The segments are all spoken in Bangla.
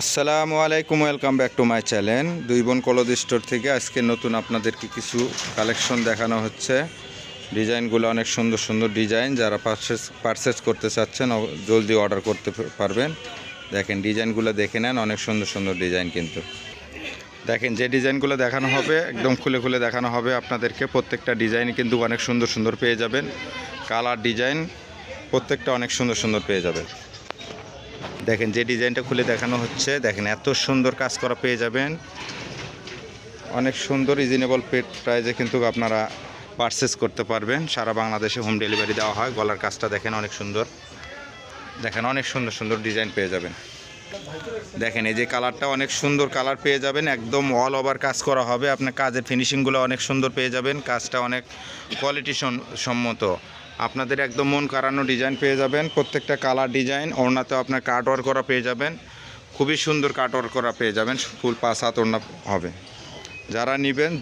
আসসালামু আলাইকুম welcome back to my channel দুই বোন কলদ স্টোর থেকে আজকে নতুন আপনাদেরকে কিছু কালেকশন দেখানো হচ্ছে। ডিজাইনগুলো অনেক সুন্দর সুন্দর ডিজাইন, যারা পারচেস পারচেস করতে চাচ্ছেন জলদি অর্ডার করতে পারবেন। দেখেন, ডিজাইনগুলো দেখে নেন, অনেক সুন্দর সুন্দর ডিজাইন কিন্তু। দেখেন, যে ডিজাইনগুলো দেখানো হবে, একদম খুলে খুলে দেখানো হবে আপনাদেরকে। প্রত্যেকটা ডিজাইন কিন্তু অনেক সুন্দর সুন্দর পেয়ে যাবেন। কালার ডিজাইন প্রত্যেকটা অনেক সুন্দর সুন্দর পেয়ে যাবেন। দেখেন, যে ডিজাইনটা খুলে দেখানো হচ্ছে, দেখেন, এত সুন্দর কাজ করা পেয়ে যাবেন। অনেক সুন্দর রিজনেবল পেট প্রাইজে কিন্তু আপনারা পারচেস করতে পারবেন। সারা বাংলাদেশে হোম ডেলিভারি দেওয়া হয়। গলার কাজটা দেখেন, অনেক সুন্দর। দেখেন, অনেক সুন্দর সুন্দর ডিজাইন পেয়ে যাবেন। দেখেন, এই যে কালারটা অনেক সুন্দর কালার পেয়ে যাবেন। একদম অল ওভার কাজ করা হবে। আপনার কাজের ফিনিশিংগুলো অনেক সুন্দর পেয়ে যাবেন। কাজটা অনেক কোয়ালিটি সম্মত। আপনাদের একদম মন কাড়ানো ডিজাইন পেয়ে যাবেন। প্রত্যেকটা কালার ডিজাইন ওড়নাতেও আপনার কাট ওয়ার্ক করা পেয়ে যাবেন। খুবই সুন্দর কাট ওয়ার্ক করা পেয়ে যাবেন। ফুল পাঁচ হাত ওড়না হবে। যারা নেবেন,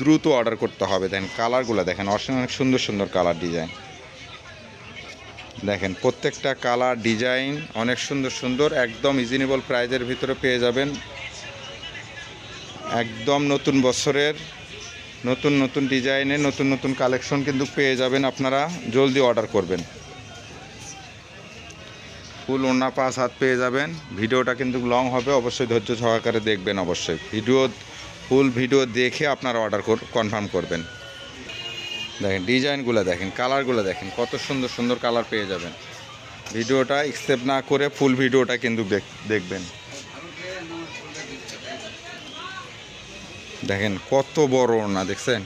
দ্রুত অর্ডার করতে হবে। দেখেন কালারগুলো দেখেন অনেক সুন্দর সুন্দর কালার ডিজাইন দেখেন, প্রত্যেকটা কালার ডিজাইন অনেক সুন্দর সুন্দর, একদম রিজনেবল প্রাইজের ভিতরে পেয়ে যাবেন। একদম নতুন বছরের নতুন নতুন ডিজাইনের নতুন নতুন কালেকশন কিন্তু পেয়ে যাবেন আপনারা। জলদি অর্ডার করবেন। ফুল ওনা পাঁচ হাত পেয়ে যাবেন। ভিডিওটা কিন্তু লং হবে, অবশ্যই ধৈর্য সহকারে দেখবেন অবশ্যই। ভিডিও, ফুল ভিডিও দেখে আপনারা অর্ডার কনফার্ম করবেন। দেখেন, ডিজাইনগুলো দেখেন, কালারগুলো দেখেন, কত সুন্দর সুন্দর কালার পেয়ে যাবেন। ভিডিওটা একসেপ্ট না করে ফুল ভিডিওটা কিন্তু দেখ- দেখবেন। দেখেন কত বড় ওড়না, দেখছেন?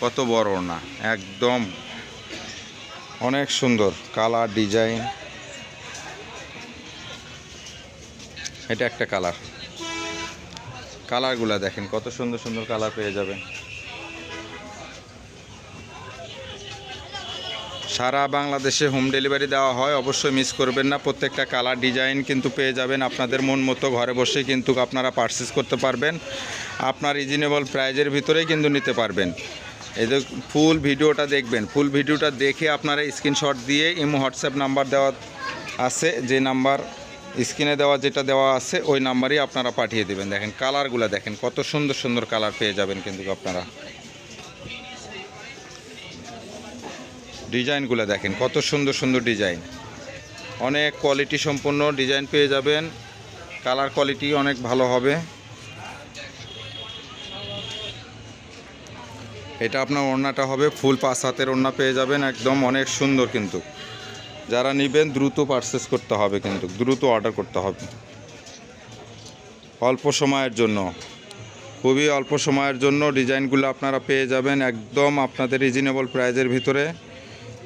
কত বড় ওড়না, একদম অনেক সুন্দর কালার ডিজাইন। এটা একটা কালার। কালারগুলো দেখেন, কত সুন্দর সুন্দর কালার পেয়ে যাবেন। সারা বাংলাদেশে হোম ডেলিভারি দেওয়া হয়, অবশ্যই মিস করবেন না। প্রত্যেকটা কালার ডিজাইন কিন্তু পেয়ে যাবেন আপনাদের মন মতো, ঘরে বসে কিন্তু আপনারা পারচেস করতে পারবেন। আপনার রিজনেবল প্রাইজের ভিতরেই কিন্তু নিতে পারবেন। এই যে ফুল ভিডিওটা দেখবেন ফুল ভিডিওটা দেখে আপনারা স্ক্রিনশট দিয়ে ইমো, হোয়াটসঅ্যাপ নাম্বার দেওয়া আছে, যে নাম্বার স্ক্রিনে দেওয়া, যেটা দেওয়া আছে, ওই নাম্বারই আপনারা পাঠিয়ে দেবেন। দেখেন কালারগুলো দেখেন, কত সুন্দর সুন্দর কালার পেয়ে যাবেন কিন্তু আপনারা। ডিজাইনগুলো দেখেন, কত সুন্দর সুন্দর ডিজাইন। অনেক কোয়ালিটি সম্পন্ন ডিজাইন পেয়ে যাবেন। কালার কোয়ালিটি অনেক ভালো হবে। এটা আপনার ওড়নাটা হবে, ফুল পাঁচ হাতের ওড়না পেয়ে যাবেন, একদম অনেক সুন্দর কিন্তু। যারা নেবেন, দ্রুত পারচেস করতে হবে কিন্তু, দ্রুত অর্ডার করতে হবে। অল্প সময়ের জন্য, খুবই অল্প সময়ের জন্য ডিজাইনগুলো আপনারা পেয়ে যাবেন, একদম আপনাদের রিজনেবল প্রাইজের ভিতরে।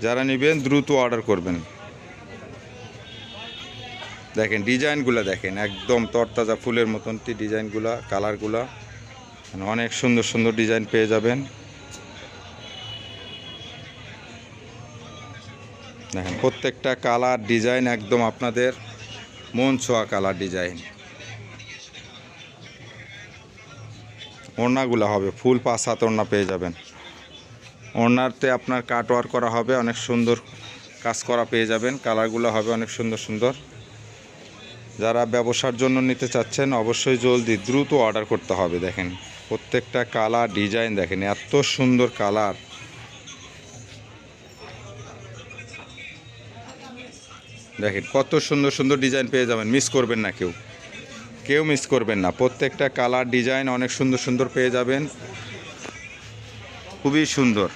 যারা নেবেন, দ্রুত অর্ডার করবেন। দেখেন, ডিজাইনগুলো দেখেন, একদম তরতাজা ফুলের মতন ডিজাইনগুলো কালারগুলো অনেক সুন্দর সুন্দর ডিজাইন পেয়ে যাবেন। দেখেন, প্রত্যেকটা কালার ডিজাইন একদম আপনাদের মন ছোঁয়া কালার ডিজাইন। ওড়নাগুলো হবে, ফুল পাঁচ হাত ওড়না পেয়ে যাবেন। ওড়নাতে আপনার কাট ওয়ার করা হবে, অনেক সুন্দর কাজ করা পেয়ে যাবেন। কালারগুলো হবে অনেক সুন্দর সুন্দর। যারা ব্যবসার জন্য নিতে চাচ্ছেন, অবশ্যই জলদি দ্রুত অর্ডার করতে হবে, দেখেন। প্রত্যেকটা কালার ডিজাইন দেখেন, এত সুন্দর কালার। দেখেন, কত সুন্দর সুন্দর ডিজাইন পেয়ে যাবেন। মিস করবেন না কেউ। কেউ মিস করবেন না। প্রত্যেকটা কালার ডিজাইন অনেক সুন্দর সুন্দর পেয়ে যাবেন। খুবই সুন্দর।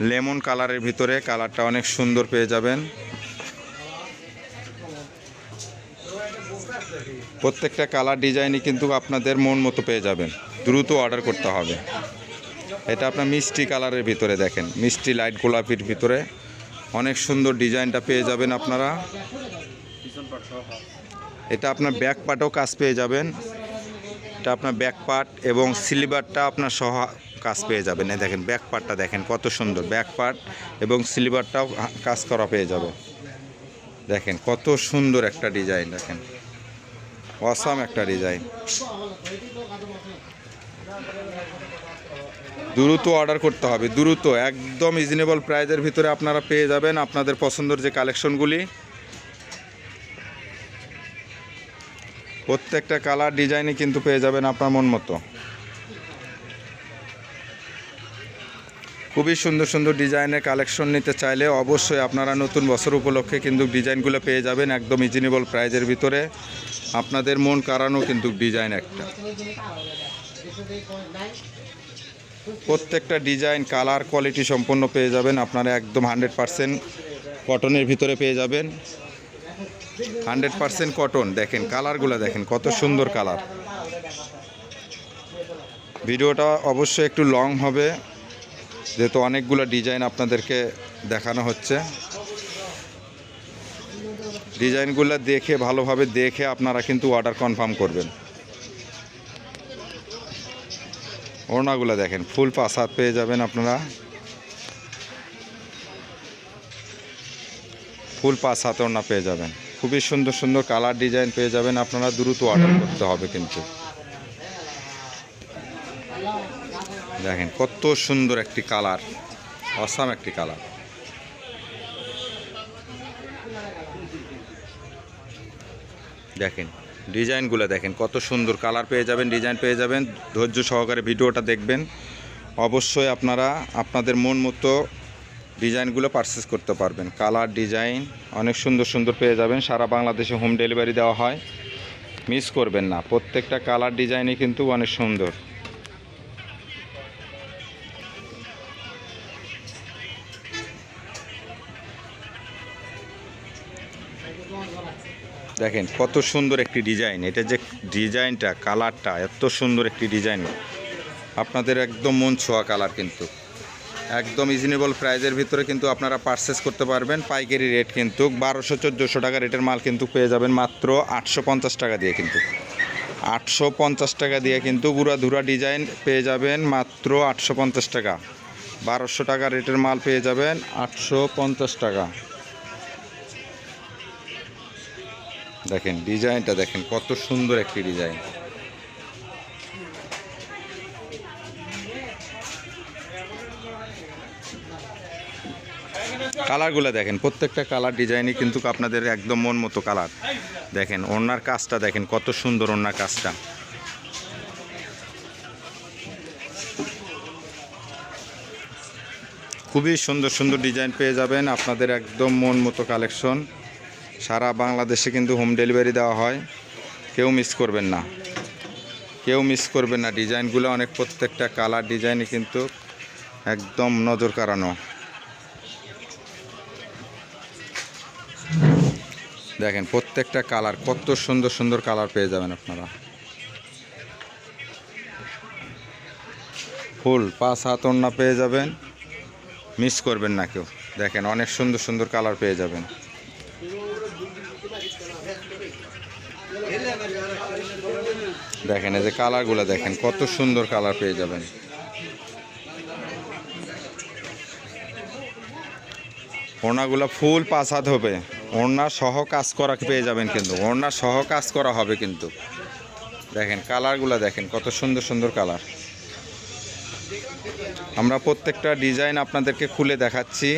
লেমন কালারের ভিতরে কালারটা অনেক সুন্দর পেয়ে যাবেন। প্রত্যেকটা কালার ডিজাইনই কিন্তু আপনাদের মন মতো পেয়ে যাবেন। দ্রুত অর্ডার করতে হবে। এটা আপনার মিষ্টি কালারের ভিতরে দেখেন। মিষ্টি লাইট গোলাপির ভিতরে। অনেক সুন্দর ডিজাইনটা পেয়ে যাবেন আপনারা। এটা আপনার ব্যাক পার্টও কাজ পেয়ে যাবেন। এটা আপনার ব্যাক পার্ট এবং সিলিভারটা আপনার সহ কাজ পেয়ে যাবেন। এই দেখেন ব্যাক পার্টটা দেখেন কত সুন্দর ব্যাক পার্ট এবং সিলিভারটাও কাজ করা পেয়ে যাবে। দেখেন কত সুন্দর একটা ডিজাইন দেখেন। অসাম একটা ডিজাইন। দ্রুত অর্ডার করতে হবে, দ্রুত, একদম রিজনেবল প্রাইজের ভিতরে আপনারা পেয়ে যাবেন আপনাদের পছন্দের যে কালেকশনগুলি প্রত্যেকটা কালার ডিজাইনই কিন্তু পেয়ে যাবেন আপনার মন মতো। খুবই সুন্দর সুন্দর ডিজাইনের কালেকশন নিতে চাইলে অবশ্যই আপনারা নতুন বছর উপলক্ষে কিন্তু ডিজাইনগুলো পেয়ে যাবেন একদম রিজনেবল প্রাইজের ভিতরে। আপনাদের মন কারানো কিন্তু ডিজাইন একটা। প্রত্যেকটা ডিজাইন, কালার, কোয়ালিটি সম্পূর্ণ পেয়ে যাবেন। আপনারা একদম হান্ড্রেড পারসেন্ট কটনের ভিতরে পেয়ে যাবেন। Hundred percent cotton. দেখেন, কালারগুলো দেখেন, কত সুন্দর কালার। ভিডিওটা অবশ্যই একটু লং হবে, যেহেতু অনেকগুলো ডিজাইন আপনাদেরকে দেখানো হচ্ছে। ডিজাইনগুলো দেখে, ভালোভাবে দেখে আপনারা কিন্তু অর্ডার কনফার্ম করবেন। ওড়নাগুলো দেখেন, ফুল পাঁচ হাত পেয়ে যাবেন আপনারা। ফুল পাঁচ হাত ওড়না পেয়ে যাবেন। খুবই সুন্দর সুন্দর কালার ডিজাইন পেয়ে যাবেন আপনারা, দ্রুত অর্ডার করতে হবে কিন্তু। দেখেন, কত সুন্দর একটি কালার, অসাম একটি কালার। দেখেন ডিজাইনগুলো দেখেন, কত সুন্দর কালার পেয়ে যাবেন, ডিজাইন পেয়ে যাবেন। ধৈর্য সহকারে ভিডিওটা দেখবেন। অবশ্যই আপনারা আপনাদের মন মতো ডিজাইনগুলো পারচেস করতে পারবেন। কালার ডিজাইন অনেক সুন্দর সুন্দর পেয়ে যাবেন। সারা বাংলাদেশে হোম ডেলিভারি দেওয়া হয়। মিস করবেন না। প্রত্যেকটা কালার ডিজাইনই কিন্তু অনেক সুন্দর। দেখেন, কত সুন্দর একটি ডিজাইন। এটা যে ডিজাইনটা, কালারটা, এত সুন্দর একটি ডিজাইন। আপনাদের একদম মন ছোঁয়া কালার কিন্তু। একদম রিজনেবল প্রাইজের ভিতরে কিন্তু আপনারা পারচেস করতে পারবেন। পাইকারি রেট কিন্তু বারোশো, চোদ্দোশো টাকা রেটের মাল কিন্তু পেয়ে যাবেন মাত্র আটশো পঞ্চাশ টাকা দিয়ে কিন্তু। আটশো পঞ্চাশ টাকা দিয়ে কিন্তু গুড়া ধুরা ডিজাইন পেয়ে যাবেন মাত্র আটশো পঞ্চাশ টাকা। বারোশো টাকা রেটের মাল পেয়ে যাবেন আটশো পঞ্চাশ টাকা। দেখেন ডিজাইনটা দেখেন, কত সুন্দর একটি ডিজাইন। কালারগুলো দেখেন, প্রত্যেকটা কালার ডিজাইনই কিন্তু আপনাদের একদম মন মতো কালার। দেখেন ওনার কাজটা দেখেন, কত সুন্দর ওনার কাজটা। খুবই সুন্দর সুন্দর ডিজাইন পেয়ে যাবেন, আপনাদের একদম মন মতো কালেকশন। সারা বাংলাদেশে কিন্তু হোম ডেলিভারি দেওয়া হয়। কেউ মিস করবেন না। কেউ মিস করবেন না। ডিজাইনগুলো অনেক, প্রত্যেকটা কালার ডিজাইনই কিন্তু একদম নজর কাড়ানো। দেখেন, প্রত্যেকটা কালার কত সুন্দর সুন্দর কালার পেয়ে যাবেন আপনারা। ফুল, পাঁচ হাত ওড়না পেয়ে যাবেন। মিস করবেন না কেউ। দেখেন, অনেক সুন্দর সুন্দর কালার পেয়ে যাবেন। দেখেন, এই যে কালারগুলো দেখেন, কত সুন্দর কালার পেয়ে যাবেন। ওড়নাগুলো ফুল হাত হবে। ওড়না সহ কাজ করা পেয়ে যাবেন কিন্তু, ওড়না সহ কাজ করা হবে কিন্তু। দেখেন, কালারগুলো দেখেন, কত সুন্দর সুন্দর কালার। আমরা প্রত্যেকটা ডিজাইন আপনাদেরকে খুলে দেখাচ্ছি।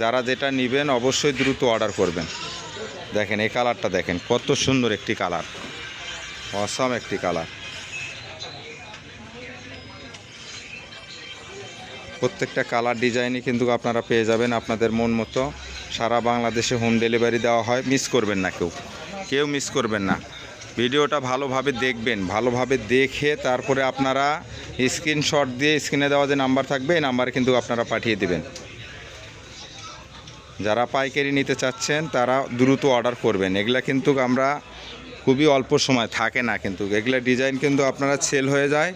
যারা যেটা নেবেন, অবশ্যই দ্রুত অর্ডার করবেন। দেখেন, এই কালারটা দেখেন, কত সুন্দর একটি কালার। অসম একটি কালার। প্রত্যেকটা কালার ডিজাইনই কিন্তু আপনারা পেয়ে যাবেন আপনাদের মন মতো। সারা বাংলাদেশে হোম ডেলিভারি দেওয়া হয়, মিস করবেন না কেউ। কেউ মিস করবেন না। ভিডিওটা ভালোভাবে দেখবেন, ভালোভাবে দেখে তারপরে আপনারা স্ক্রিনশট দিয়ে স্ক্রিনে দেওয়া যে নাম্বার থাকবে, এই নাম্বারে কিন্তু আপনারা পাঠিয়ে দেবেন। যারা পাইকারি নিতে চাচ্ছেন, তারা দ্রুত অর্ডার করবেন। এগুলা কিন্তু আমরা খুবই অল্প সময় থাকে না কিন্তু। এগুলো ডিজাইন কিন্তু আপনারা সেল হয়ে যায়।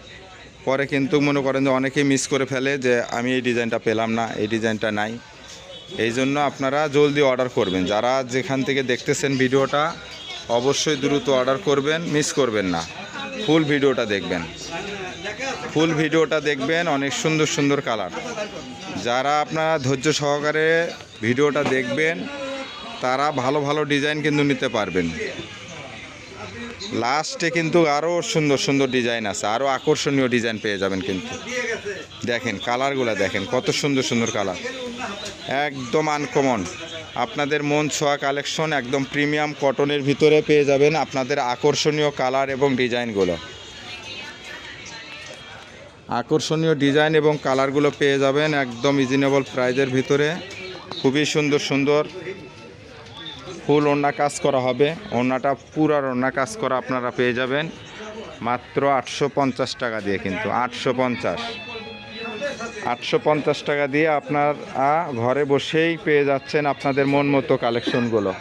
পরে কিন্তু মনে করেন যে অনেকেই মিস করে ফেলে যে আমি এই ডিজাইনটা পেলাম না, এই ডিজাইনটা নাই। এই জন্য আপনারা জলদি অর্ডার করবেন। যারা যেখান থেকে দেখতেছেন ভিডিওটা, অবশ্যই দ্রুত অর্ডার করবেন মিস করবেন না। ফুল ভিডিওটা দেখবেন। ফুল ভিডিওটা দেখবেন, অনেক সুন্দর সুন্দর কালার যারা আপনারা ধৈর্য সহকারে ভিডিওটা দেখবেন, তারা ভালো ভালো ডিজাইন কিন্তু নিতে পারবেন। লাস্টে কিন্তু আরও সুন্দর সুন্দর ডিজাইন আছে। আরও আকর্ষণীয় ডিজাইন পেয়ে যাবেন কিন্তু। দেখেন কালারগুলো দেখেন, কত সুন্দর সুন্দর কালার একদম আনকমন আপনাদের মন ছোঁয়া কালেকশন একদম প্রিমিয়াম কটনের ভিতরে পেয়ে যাবেন আপনাদের আকর্ষণীয় কালার এবং ডিজাইনগুলো আকর্ষণীয় ডিজাইন এবং কালারগুলো পেয়ে যাবেন একদম রিজনেবল প্রাইজের ভিতরে। খুবই সুন্দর সুন্দর। ফুল ওড়না কাজ করা হবে। ওড়নাটা পুরার ওড়না কাজ করা আপনারা পেয়ে যাবেন। মাত্র আটশো পঞ্চাশ টাকা দিয়ে কিন্তু, আটশো পঞ্চাশ। আটশো পঞ্চাশ টাকা দিয়ে আপনার ঘরে বসেই পেয়ে যাচ্ছেন আপনাদের মন মতো কালেকশনগুলো।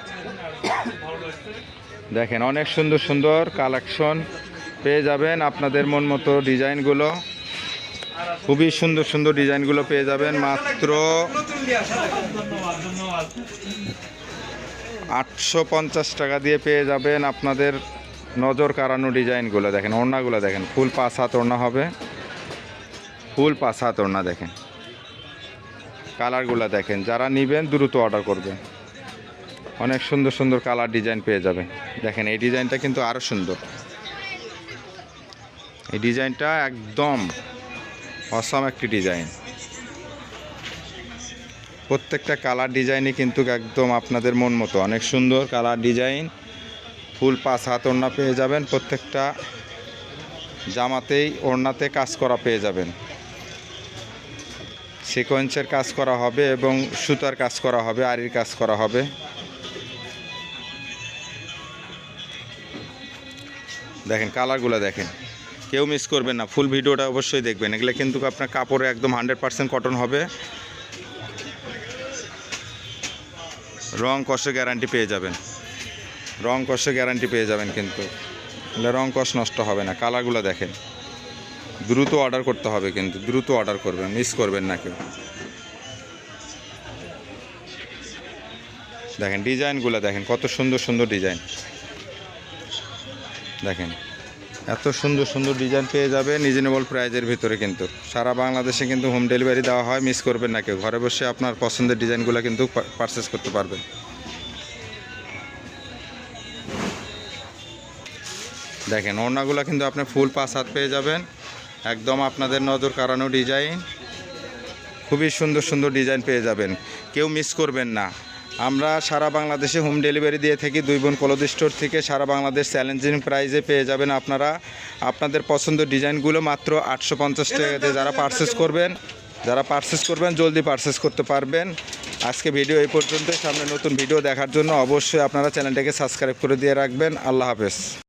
দেখেন, অনেক সুন্দর সুন্দর কালেকশন পেয়ে যাবেন আপনাদের মন মতো ডিজাইনগুলো। খুবই সুন্দর সুন্দর ডিজাইনগুলো পেয়ে যাবেন। মাত্র আটশো পঞ্চাশ টাকা দিয়ে পেয়ে যাবেন আপনাদের নজর কাড়ানো ডিজাইনগুলো দেখেন, ওড়নাগুলো দেখেন, ফুল পাঁচ হাত ওড়না হবে। ফুল পাঁচ হাত ওড়না দেখেন। কালারগুলো দেখেন, যারা নেবেন দ্রুত অর্ডার করবেন। অনেক সুন্দর সুন্দর কালার ডিজাইন পেয়ে যাবেন। দেখেন, এই ডিজাইনটা কিন্তু আরও সুন্দর। এই ডিজাইনটা একদম অসাম একটি ডিজাইন। প্রত্যেকটা কালার ডিজাইনই কিন্তু একদম আপনাদের মন মতো। অনেক সুন্দর কালার ডিজাইন ফুল পাঁচ হাত ওড়না পেয়ে যাবেন। প্রত্যেকটা জামাতেই ওড়নাতে কাজ করা পেয়ে যাবেন। সিকোয়েন্সের কাজ করা হবে এবং সুতার কাজ করা হবে আরির কাজ করা হবে। দেখেন কালারগুলো দেখেন। কেউ মিস করবেন না। ফুল ভিডিওটা অবশ্যই দেখবেন। এগুলো কিন্তু আপনার কাপড়ে একদম হান্ড্রেড পার্সেন্ট কটন হবে। রং কষে গ্যারান্টি পেয়ে যাবেন। রং কষে গ্যারান্টি পেয়ে যাবেন কিন্তু। রং কষ নষ্ট হবে না, কালারগুলো দেখেন। দ্রুত অর্ডার করতে হবে কিন্তু, দ্রুত অর্ডার করবেন মিস করবেন না কেউ। দেখেন ডিজাইনগুলো দেখেন, কত সুন্দর সুন্দর ডিজাইন দেখেন। এত সুন্দর সুন্দর ডিজাইন পেয়ে যাবে রিজনেবল প্রাইজের ভিতরে কিন্তু। সারা বাংলাদেশে কিন্তু হোম ডেলিভারি দেওয়া হয় মিস করবেন না কেউ। ঘরে বসে আপনার পছন্দের ডিজাইনগুলো কিন্তু পারচেস করতে পারবেন। দেখেন, ওড়নাগুলো কিন্তু আপনি ফুল পাঁচ হাত পেয়ে যাবেন। একদম আপনাদের নজর কাড়ানো ডিজাইন খুবই সুন্দর সুন্দর ডিজাইন পেয়ে যাবেন। কেউ মিস করবেন না। আমরা সারা বাংলাদেশে হোম ডেলিভারি দিয়ে থাকি। দুই বোন কলদ স্টোর থেকে সারা বাংলাদেশ চ্যালেঞ্জিং প্রাইজে পেয়ে যাবেন আপনারা। আপনাদের পছন্দ ডিজাইনগুলো মাত্র আটশো পঞ্চাশ টাকাতে যারা পারচেস করবেন, যারা পারচেস করবেন, জলদি পারচেস করতে পারবেন। আজকে ভিডিও এই পর্যন্ত সামনে নতুন ভিডিও দেখার জন্য অবশ্যই আপনারা চ্যানেলটাকে সাবস্ক্রাইব করে দিয়ে রাখবেন। আল্লাহ হাফেজ।